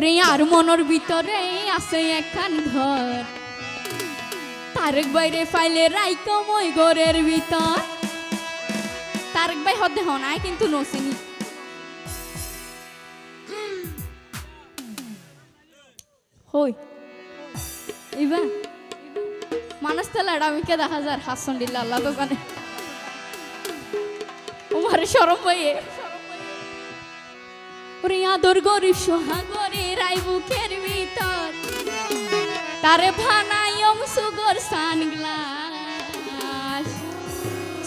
ওরে আর মনের ভিতরে আছে একখান ঘর তারেক বাইরে ফাইলে রাইকো মই ঘরের ভিতর তারেক ভাই হদে হনায় কিন্তু নসিনি হই এবার মানুষ তো লাড়ামিকে দেখা যায় হাসন আল্লাহ দোকানে সরম বইয়ে ওরে আদর গরিব সোহাগরে রাই বুকের ভিতর। তার ভানায়ম সুগর সানগ্লাস।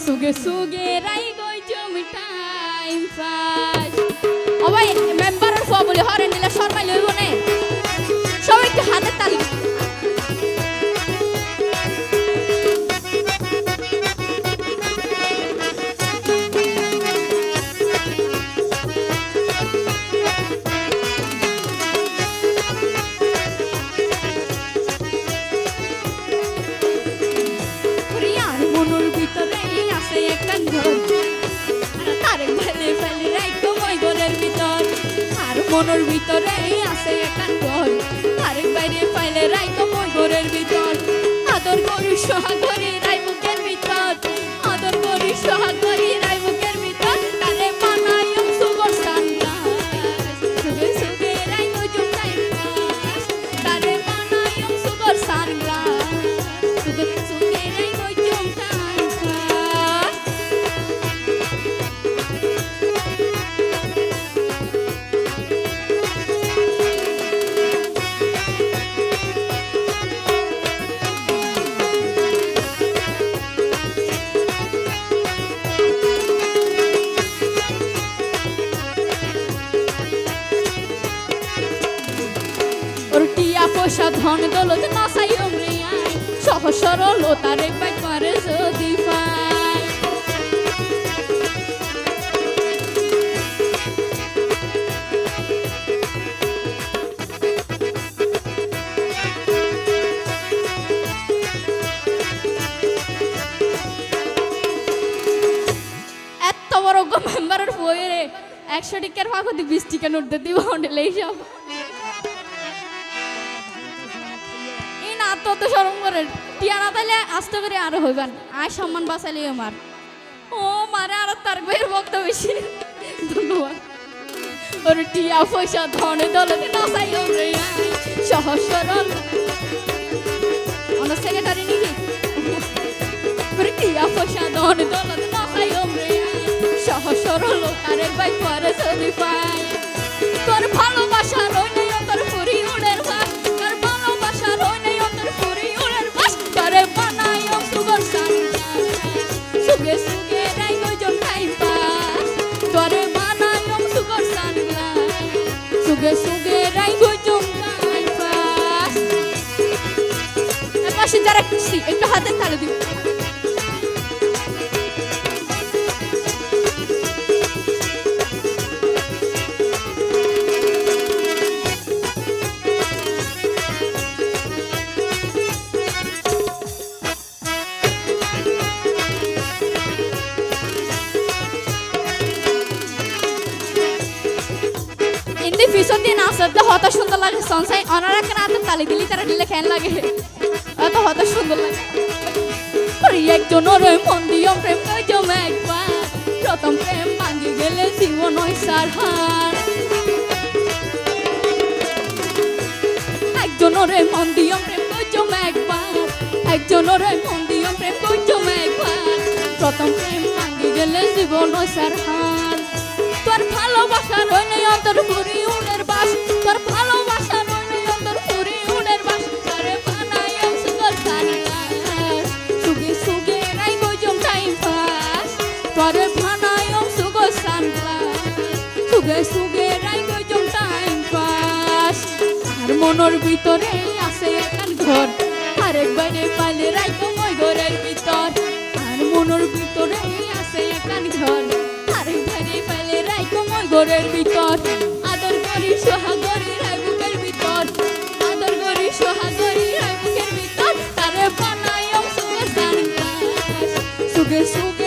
সুগে সুগে রাই গই জমি টাইম পাস। ও ভাই মেম্বারের ফো বলে হরে নিলে শর্মাই লইব নে। সবাই একটু হাতে তালি। মনুর ভিতরে আছে একটা ঘর তারে বাইরে পাইলে রাইতো ধন দৌলত নাসাই ওমরে আই সহজ সরল ও তারে পাই করে যদি পাই এত বড় মেম্বারের বইয়ে একশো টিকার ফাঁকতে বিশ টিকা নোট দিব এই সব। এই না তো তো সরম করে। টিয়া না তাইলে আস্তে করে আরও হইবেন সম্মান বাঁচাইলে আমার। ও মারে তার বইয়ের বেশি। ধন্যবাদ। ওর টিয়া পয়সা, ধনে সহজ সরল সেক্রেটারি টিয়া পয়সা, ধনে দলতে ওরে আয় সহজ সরল আরে ভাই পরে যদি পাই তোর ভালোবাসা সুগে সুগে রাই গই জন পিছন দিয়ে নাচ হত সুন্দর লাগে সনসাই অনার একটা হাতে তালি দিলি, তারা দিলে খেন লাগে। এত হত সুন্দর লাগে। একজন ওরে মন দিয়ে প্রেম কইজম একবার। প্রথম প্রেম ভাঙি গেলে জীবন হয় সারহার একজন ওরে মন দিয়ে প্রেম কইজম একবার। একজন ওরে মন দিয়ে প্রেম কইজম একবার। প্রথম প্রেম ভাঙি গেলে জীবন হয় সারহার তোর ভালোবাসা রই অন্তর Puri Pare panayong sugo sanla Suge suge raigo jong time pass আর মনের ভিতরে আছে একান ঘর। আরেক বাইরে পালে রাইতো মই ঘরের ভিতর। আর মনের ভিতরে আছে একান ঘর। আরেক বাইরে পালে রাইতো মই ঘরের ভিতর। আদর করি সোহাগরি রাই বুকের ভিতর। আদর করি সোহাগরি রাই বুকের ভিতর। তারে বানায়ম সুগে সানগ্লাস সুগে সুগে